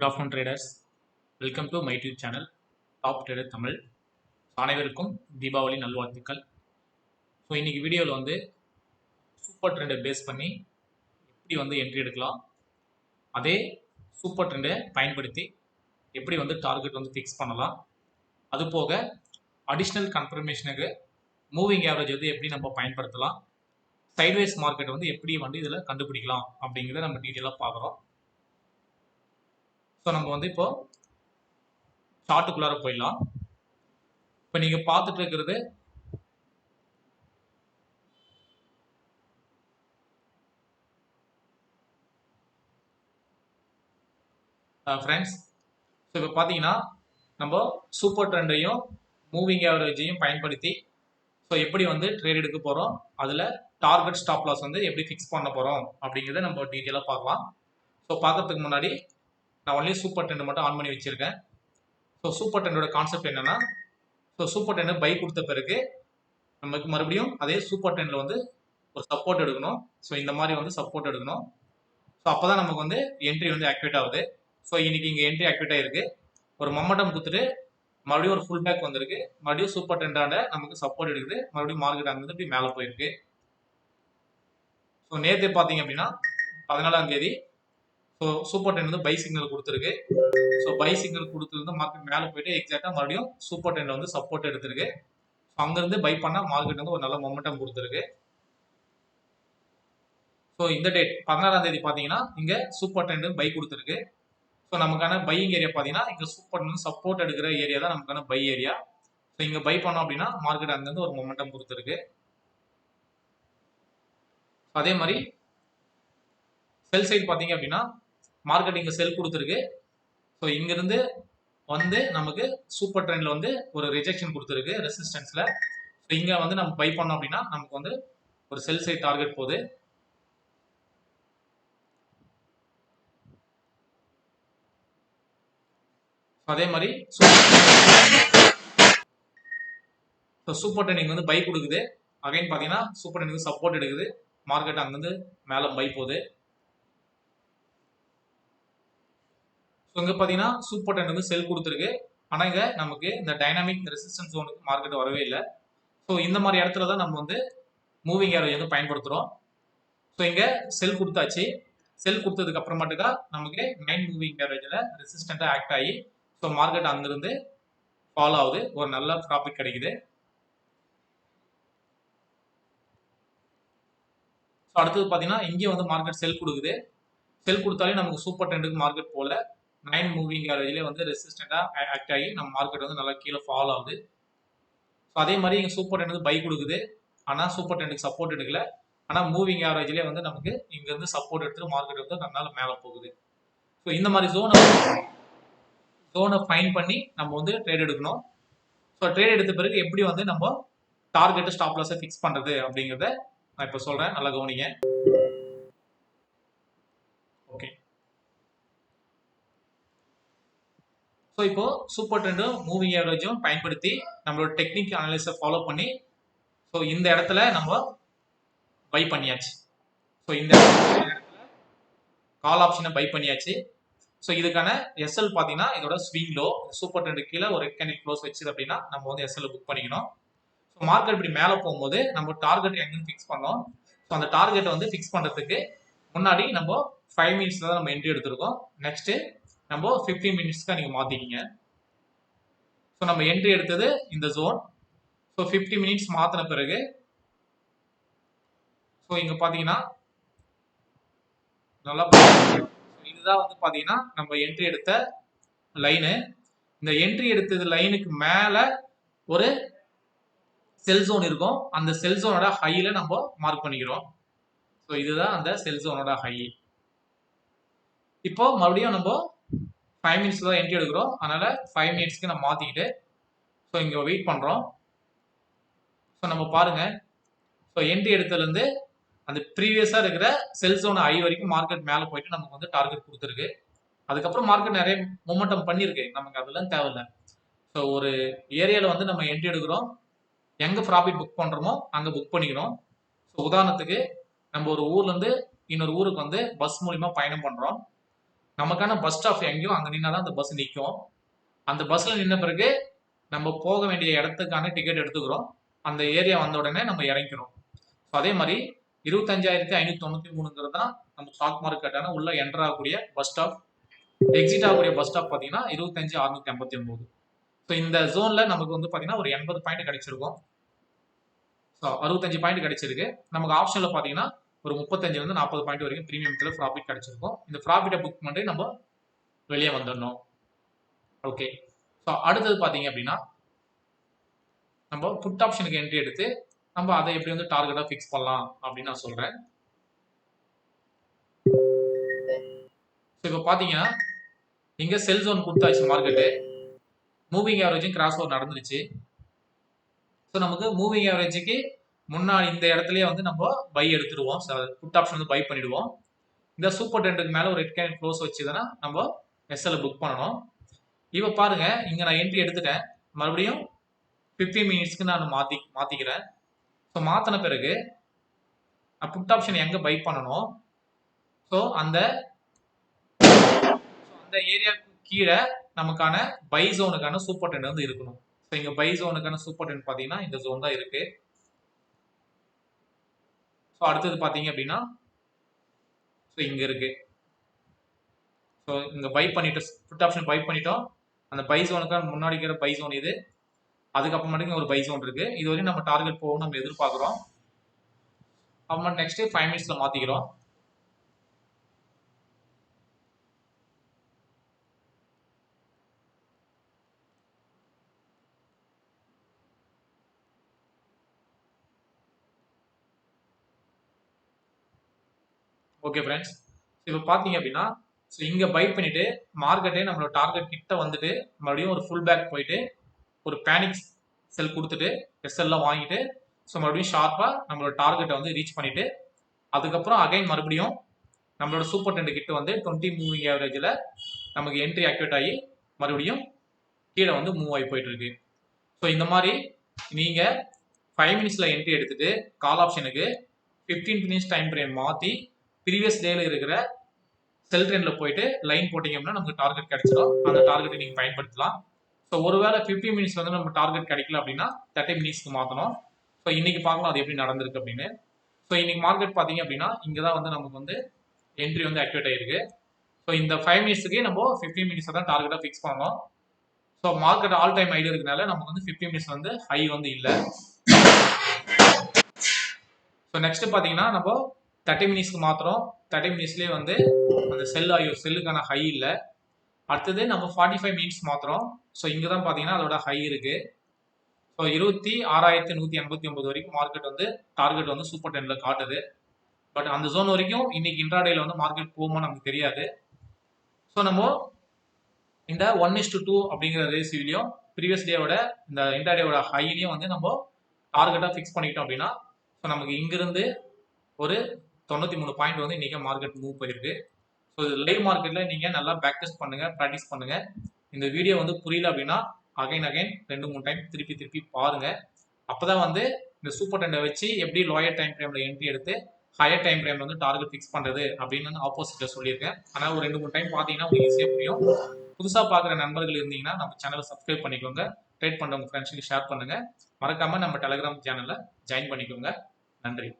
Good afternoon traders welcome to my tube channel top trader Tamil அனைவருக்கும் தீபாவளி நல்வாழ்த்துக்கள். So இன்றைக்கி வீடியோவில் வந்து சூப்பர் ட்ரெண்டை பேஸ் பண்ணி எப்படி வந்து என்ட்ரி எடுக்கலாம் அதே சூப்பர் ட்ரெண்டை பயன்படுத்தி எப்படி வந்து டார்கெட் வந்து ஃபிக்ஸ் பண்ணலாம். அது போக அடிஷ்னல் கன்ஃபர்மேஷனுக்கு மூவிங் ஆவரேஜ் வந்து எப்படி நம்ம பயன்படுத்தலாம் சைட்வைஸ் மார்க்கெட் வந்து எப்படி வந்து இதில் கண்டுபிடிக்கலாம் அப்படிங்கிறத நம்ம டீட்டெயிலாக பார்க்குறோம். ஸோ நம்ம வந்து இப்போ சார்ட்டுக்குள்ளார போயிடலாம். இப்போ நீங்கள் பார்த்துட்டு இருக்கிறது ஃப்ரெண்ட்ஸ் ஸோ இப்போ பார்த்தீங்கன்னா நம்ம சூப்பர் ட்ரெண்டையும் மூவிங் ஆவரேஜையும் பயன்படுத்தி ஸோ எப்படி வந்து ட்ரேட் எடுக்க போகிறோம் அதில் டார்கெட் ஸ்டாப் லாஸ் வந்து எப்படி ஃபிக்ஸ் பண்ண போகிறோம் அப்படிங்கிறத நம்ம டீட்டெயிலாக பார்க்கலாம். ஸோ பார்க்கறதுக்கு முன்னாடி நான் ஒன்லி சூப்பர் டென் மட்டும் ஆன் பண்ணி வச்சுருக்கேன். ஸோ சூப்பர் டென்னோட கான்செப்ட் என்னென்னா ஸோ சூப்பர் டென்னு பை கொடுத்த பிறகு நமக்கு மறுபடியும் அதே சூப்பர் டென்னில் வந்து ஒரு சப்போர்ட் எடுக்கணும். ஸோ இந்த மாதிரி வந்து சப்போர்ட் எடுக்கணும். ஸோ அப்போ தான் நமக்கு வந்து என்ட்ரி வந்து ஆக்டிவேட் ஆகுது. ஸோ இன்னைக்கு இங்கே என்ட்ரி ஆக்டிவேட் ஆகிருக்கு ஒரு மம்மட்டம் கொடுத்துட்டு மறுபடியும் ஒரு ஃபுல் பேக் வந்திருக்கு. மறுபடியும் சூப்பர் டென்டாண்ட நமக்கு சப்போர்ட் எடுக்குது. மறுபடியும் மார்க்கெட் அங்கிருந்து இப்படி மேலே போயிருக்கு. ஸோ நேற்று பார்த்தீங்க அப்படின்னா பதினாலாம் தேதி ஸோ சூப்பர் டென் வந்து பை சிக்னல் கொடுத்துருக்கு. ஸோ பை சிக்னல் கொடுத்துருந்து மார்க்கெட் மேலே போயிட்டு எக்ஸாக்டாக மறுபடியும் சூப்பர் டென்ல வந்து சப்போர்ட் எடுத்திருக்கு. ஸோ அங்கேருந்து பை பண்ணால் மார்க்கெட் வந்து ஒரு நல்ல மொமெண்டம் கொடுத்துருக்கு. ஸோ இந்த டேட் பதினாறாம் தேதி பார்த்தீங்கன்னா இங்கே சூப்பர் டென் பை கொடுத்துருக்கு. ஸோ நமக்கான பையிங் ஏரியா பார்த்தீங்கன்னா இங்கே சூப்பர் டென் சப்போர்ட் எடுக்கிற ஏரியா தான் நமக்கான பை ஏரியா ஸோ இங்கே பை பண்ணோம் அப்படின்னா மார்க்கெட் அங்கேருந்து ஒரு மொமெண்டம் கொடுத்துருக்கு. அதே மாதிரி செல் சைட் பார்த்தீங்க அப்படின்னா மார்க்கெட் இங்கே செல் கொடுத்துருக்கு. ஸோ இங்கிருந்து வந்து நமக்கு சூப்பர் ட்ரெண்டில் வந்து ஒரு ரிஜெக்ஷன் கொடுத்துருக்கு ரெசிஸ்டன்ஸில் ஸோ இங்கே வந்து நம்ம பை பண்ணோம் அப்படின்னா நமக்கு வந்து ஒரு செல் சைட் டார்கெட் போகுது. அதே மாதிரி ஸோ சூப்பர் ட்ரெண்டிங் வந்து பை கொடுக்குது. அகைன் பார்த்தீங்கன்னா சூப்பர் ட்ரெண்டிங் சப்போர்ட் எடுக்குது. மார்க்கெட் அங்கேருந்து மேலே பை போகுது ஸோ இங்கே பார்த்தீங்கன்னா சூப்பர் டென் வந்து செல் கொடுத்துருக்கு. ஆனால் இங்கே நமக்கு இந்த டைனாமிக் ரெசிஸ்டன்ஸ் ஜோனுக்கு மார்க்கெட் வரவே இல்லை. ஸோ இந்த மாதிரி இடத்துல தான் நம்ம வந்து மூவிங் ஏரோஜ் வந்து பயன்படுத்துகிறோம் ஸோ இங்கே செல் கொடுத்தாச்சு. செல் கொடுத்ததுக்கு அப்புறமாட்டுக்கா நமக்கு நைன் மூவிங் ஏரோஜில் ரெசிஸ்டண்ட்டாக ஆக்ட் ஆகி ஸோ மார்க்கெட் அங்கேருந்து ஃபாலோ ஆகுது. ஒரு நல்ல ப்ராஃபிட் கிடைக்குது. ஸோ அடுத்தது பார்த்தீங்கன்னா இங்கே வந்து மார்க்கெட் செல் கொடுக்குது. செல் கொடுத்தாலே நமக்கு சூப்பர் டென்ட்டுக்கு மார்க்கெட் போகல. நைன் மூவிங் ஆவரேஜ்லேயே வந்து ரெசிஸ்டண்ட்டாக ஆக்ட் ஆகி நம்ம மார்க்கெட் வந்து நல்லா கீழே ஃபாலோ ஆகுது. ஸோ அதே மாதிரி இங்கே சூப்பர் டென் வந்து பை கொடுக்குது. ஆனால் சூப்பர் டென்ட்டுக்கு சப்போர்ட் எடுக்கல. ஆனால் மூவிங் ஆவரேஜ்லேயே வந்து நமக்கு இங்கேருந்து சப்போர்ட் எடுத்துட்டு மார்க்கெட் வந்து நல்லா மேலே போகுது. ஸோ இந்த மாதிரி ஜோனை ஜோனை ஃபைன் பண்ணி நம்ம வந்து ட்ரேட் எடுக்கணும். ஸோ ட்ரேட் எடுத்த பிறகு எப்படி வந்து நம்ம டார்கெட்டு ஸ்டாப் லாஸை ஃபிக்ஸ் பண்ணுறது அப்படிங்கிறத நான் இப்போ சொல்கிறேன் நல்லா கவனிங்க ஓகே ஸோ இப்போ சூப்பர் ட்ரெண்டும் மூவிங் ஆவரேஜும் பயன்படுத்தி நம்மளோட டெக்னிக் அனலிஸை ஃபாலோ பண்ணி ஸோ இந்த இடத்துல நம்ம பை பண்ணியாச்சு. ஸோ இந்த இடத்துல கால் ஆப்ஷனை பை பண்ணியாச்சு. ஸோ இதுக்கான எஸ்எல் பார்த்தீங்கன்னா இதோட ஸ்விங் லோ சூப்பர் ட்ரெண்டு கீழே ஒரு ரெக்டானிக் க்ளோஸ் வச்சுது அப்படின்னா நம்ம வந்து எஸ்எல் புக் பண்ணிக்கணும். ஸோ மார்க்கெட் இப்படி மேலே போகும்போது நம்ம டார்கெட் எங்கேன்னு ஃபிக்ஸ் பண்ணோம்? ஸோ அந்த டார்கெட்டை வந்து ஃபிக்ஸ் பண்ணுறதுக்கு முன்னாடி நம்ம ஃபைவ் மினிட்ஸில் தான் நம்ம என்ட்ரி எடுத்திருக்கோம். நெக்ஸ்ட்டு நம்ம ஃபிஃப்டீன் மினிட்ஸ்க்காக நீங்கள் மாற்றிக்கிங்க ஸோ நம்ம என்ட்ரி எடுத்தது இந்த ஜோன் ஸோ ஃபிஃப்டி மினிட்ஸ் மாற்றின பிறகு ஸோ இங்கே பார்த்தீங்கன்னா நல்லா இதுதான் வந்து பார்த்தீங்கன்னா நம்ம என்ட்ரி எடுத்த லைனு இந்த என்ட்ரி எடுத்தது லைனுக்கு மேலே ஒரு செல் ஜோன் இருக்கும். அந்த செல் ஜோனோட ஹையில் நம்ம மார்க் பண்ணிக்கிறோம். ஸோ இதுதான் அந்த செல் ஜோனோட ஹை இப்போ மறுபடியும் நம்ம ஃபைவ் மினிட்ஸ் தான் என்ட்ரி எடுக்கிறோம். அதனால் ஃபைவ் மினிட்ஸ்க்கு நம்ம மாற்றிக்கிட்டு ஸோ இங்கே வெயிட் பண்ணுறோம் ஸோ நம்ம பாருங்கள் ஸோ என்ட்ரி எடுத்ததுலேருந்து அந்த ப்ரீவியஸாக இருக்கிற செல் ஜோன் ஐ வரைக்கும் மார்க்கெட் மேலே போயிட்டு நமக்கு வந்து டார்கெட் கொடுத்துருக்கு. அதுக்கப்புறம் மார்க்கெட் நிறைய மூமெண்டம் பண்ணியிருக்கு. நமக்கு அதெல்லாம் தேவையில்லை. ஸோ ஒரு ஏரியாவில் வந்து நம்ம என்ட்ரி எடுக்கிறோம். எங்கே ப்ராஃபிட் புக் பண்ணுறோமோ அங்கே புக் பண்ணிக்கிறோம். ஸோ உதாரணத்துக்கு நம்ம ஒரு ஊர்லேருந்து இன்னொரு ஊருக்கு வந்து பஸ் மூலிமா பயணம் பண்ணுறோம் நமக்கான பஸ் ஸ்டாப் எங்கேயும் அங்கே நின்னா தான் அந்த பஸ் நிற்கும் அந்த பஸ்ஸில் நின்ன பிறகு நம்ம போக வேண்டிய இடத்துக்கான டிக்கெட் எடுத்துக்கிறோம். அந்த ஏரியா வந்த உடனே நம்ம இறங்கிக்கிறோம். ஸோ அதே மாதிரி இருபத்தஞ்சாயிரத்தி ஐநூற்றி தொண்ணூற்றி மூணுங்கிறது தான் நம்ம ஸ்டாக் மார்க்கெட்டான உள்ள என்டர் ஆகக்கூடிய பஸ் ஸ்டாப் எக்ஸிட் ஆகக்கூடிய பஸ் ஸ்டாப் பார்த்தீங்கன்னா இருபத்தஞ்சு அறுநூத்தி ஐம்பத்தி ஒன்பது. ஸோ இந்த ஜோனில் நமக்கு வந்து பார்த்தீங்கன்னா ஒரு எண்பது பாயிண்ட் கிடைச்சிருக்கும். ஸோ அறுபத்தஞ்சு பாயிண்ட் கிடைச்சிருக்கு. நமக்கு ஆப்ஷனில் பார்த்தீங்கன்னா ஒரு முப்பத்தஞ்சிலிருந்து நாற்பது பாயிண்ட் வரைக்கும் ப்ரீமியத்தில் ப்ராஃபிட் கிடைச்சிருக்கும். இந்த ப்ராஃபிட்டை புக் பண்ணி நம்ம வெளியே வந்துடணும். ஓகே ஸோ அடுத்தது பார்த்தீங்க அப்படின்னா நம்ம புட் ஆப்ஷனுக்கு என்ட்ரி எடுத்து நம்ம அதை எப்படி வந்து டார்கெட்டாக ஃபிக்ஸ் பண்ணலாம் அப்படின்னு நான் சொல்கிறேன் ஸோ இப்போ பார்த்தீங்கன்னா இங்கே செல் ஜோன் கொடுத்தாச்சு மார்க்கெட்டு மூவிங் ஆவரேஜும் கிராஸ் ஓவர் நடந்துருச்சு. ஸோ நமக்கு மூவிங் ஆவரேஜுக்கு முன்னாடி இந்த இடத்துலயே வந்து நம்ம பை எடுத்துடுவோம். புட் ஆப்ஷன் வந்து பை பண்ணிடுவோம். இந்த சூப்பர் டென்ட்டுக்கு மேலே ஒரு ரெட் கேன் க்ளோஸ் வச்சுதானே நம்ம எஸ்எல் புக் பண்ணணும். இப்போ பாருங்க இங்கே நான் என்ட்ரி எடுத்துட்டேன். மறுபடியும் ஃபிஃப்டீன் மினிட்ஸ்க்கு நான் மாற்றி மாற்றிக்கிறேன் ஸோ மாற்றின பிறகு நான் புட் ஆப்ஷன் எங்கே பை பண்ணணும் ஸோ அந்த அந்த ஏரியாவுக்கு கீழே நமக்கான பை ஜோனுக்கான சூப்பர் டென்ட் வந்து இருக்கணும். ஸோ இங்கே பை ஜோனுக்கான சூப்பர் டென் பார்த்தீங்கன்னா இந்த ஜோன் தான் இருக்குது ஸோ அடுத்தது பார்த்தீங்க அப்படின்னா ஸோ இங்கே இருக்குது ஸோ இங்கே பை பண்ணிட்டோம் புட் ஆப்ஷன் பை பண்ணிட்டோம். அந்த பை ஜோனுக்கு முன்னாடி இருக்கிற பை ஜோன் இது. அதுக்கப்புறமேட்டுக்கு ஒரு பை ஜோன் இருக்குது இது வரையும் நம்ம டார்கெட் போகும் நம்ம எதிர்பார்க்குறோம். அப்புறமா நெக்ஸ்ட்டு ஃபைவ் மினிட்ஸில் மாற்றிக்கிறோம் ஓகே ஃப்ரெண்ட்ஸ் இப்போ பார்த்தீங்க அப்படின்னா ஸோ இங்கே பை பண்ணிவிட்டு மார்க்கெட்டே நம்மளோட டார்கெட் கிட்ட வந்துட்டு மறுபடியும் ஒரு ஃபுல் பேக் போயிட்டு ஒரு பேனிக் செல் கொடுத்துட்டு எஸ்எல்லாம் வாங்கிட்டு ஸோ மறுபடியும் ஷார்ப்பாக நம்மளோட டார்கெட்டை வந்து ரீச் பண்ணிவிட்டு அதுக்கப்புறம் அகைன் மறுபடியும் நம்மளோட சூப்பர் டென்ட் கிட்ட வந்து டுவெண்ட்டி மூவிங் ஆவரேஜில் நமக்கு என்ட்ரி ஆக்டிவேட் ஆகி மறுபடியும் கீழே வந்து மூவ் ஆகி போயிட்டுருக்கு ஸோ இந்த மாதிரி நீங்கள் ஃபைவ் மினிட்ஸில் என்ட்ரி எடுத்துகிட்டு கால் ஆப்ஷனுக்கு ஃபிஃப்டீன் மினிட்ஸ் டைம் ஃப்ரேம் மாற்றி ப்ரீவியஸ் டேல இருக்கிற செல் ட்ரெயினில் போயிட்டு லைன் போட்டிங்க அப்படின்னா நமக்கு டார்கெட் கிடைச்சிடும் அந்த டார்கெட்டை நீங்கள் பயன்படுத்தலாம். ஸோ ஒருவேளை ஃபிஃப்டி மினிட்ஸ் வந்து நம்ம டார்கெட் கிடைக்கல அப்படின்னா தேர்ட்டி மினிட்ஸ்க்கு மாற்றணும் ஸோ இன்னைக்கு பார்க்கலாம் அது எப்படி நடந்திருக்கு அப்படின்னு. ஸோ இன்னைக்கு மார்க்கெட் பார்த்தீங்க அப்படின்னா இங்கே தான் வந்து நமக்கு வந்து என்ட்ரி வந்து ஆக்டிவேட் ஆயிருக்கு. ஸோ இந்த ஃபைவ் மினிட்ஸ்க்கு நம்ம ஃபிஃப்டி மினிட்ஸ் தான் டார்கெட்டாக ஃபிக்ஸ் பண்ணணும். So market all time idea இருக்கனால நமக்கு வந்து ஃபிஃப்டி மினிட்ஸ் வந்து ஹை வந்து இல்லை. ஸோ நெக்ஸ்ட் பார்த்தீங்கன்னா நம்ம தேர்ட்டி மினிட்ஸ்க்கு மாத்திரம் தேர்ட்டி மினிட்ஸ்லேயே வந்து அந்த செல் ஆயோ செல்லுக்கான ஹை இல்லை. அடுத்தது நம்ம ஃபார்ட்டி ஃபைவ் மினிட்ஸ் மாத்திரம். ஸோ இங்கே தான் பார்த்தீங்கன்னா அதோட ஹை இருக்குது ஸோ இருபத்தி ஆறாயிரத்தி நூற்றி எண்பத்தி ஒன்பது வரைக்கும் மார்க்கெட் வந்து டார்கெட் வந்து சூப்பர் டெனில் காட்டுது. பட் அந்த ஜோன் வரைக்கும் இன்னைக்கு இன்ட்ராடேல வந்து மார்க்கெட் போகுமா நமக்கு தெரியாது. ஸோ நம்ம இந்த ஒன் இஸ் டு டூ அப்படிங்கிற ரேசிவிலையும் ப்ரீவியஸ் டேவோட இந்த இன்ட்ராடேவோட ஹைலையும் வந்து நம்ம டார்கெட்டாக ஃபிக்ஸ் பண்ணிட்டோம் அப்படின்னா ஸோ நமக்கு இங்கிருந்து ஒரு தொண்ணூற்றி மூணு பாயிண்ட் வந்து இன்றைக்கி மார்க்கெட் மூவ் போயிருக்கு. ஸோ இது லைவ் மார்க்கெட்டில் நீங்கள் நல்லா பேக் டெஸ்ட் பண்ணுங்கள் ப்ராக்டிஸ் பண்ணுங்கள் இந்த வீடியோ வந்து புரியல அப்படின்னா அகைன் அகைன் ரெண்டு மூணு டைம் திருப்பி திருப்பி பாருங்கள் அப்போ தான் வந்து இந்த சூப்பர் டெண்டை வச்சு எப்படி லோயர் டைம் ஃப்ரேமில் என்ட்ரி எடுத்து ஹையர் டைம் ஃப்ரேம் வந்து டார்கெட் ஃபிக்ஸ் பண்ணுறது அப்படின்னு ஆப்போசிட்டில் சொல்லியிருக்கேன். ஆனால் ஒரு ரெண்டு மூணு டைம் பார்த்தீங்கன்னா உங்களுக்கு ஈஸியாக புரியும். புதுசாக பார்க்குற நண்பர்கள் இருந்தீங்கன்னா நம்ம சேனலை சப்ஸ்கிரைப் பண்ணிக்கோங்க. ட்ரேட் பண்ணுறவங்க ஃப்ரெண்ட்ஸுக்கு ஷேர் பண்ணுங்கள் மறக்காமல் நம்ம டெலிகிராம் சேனலில் ஜாயின் பண்ணிக்கோங்க. நன்றி.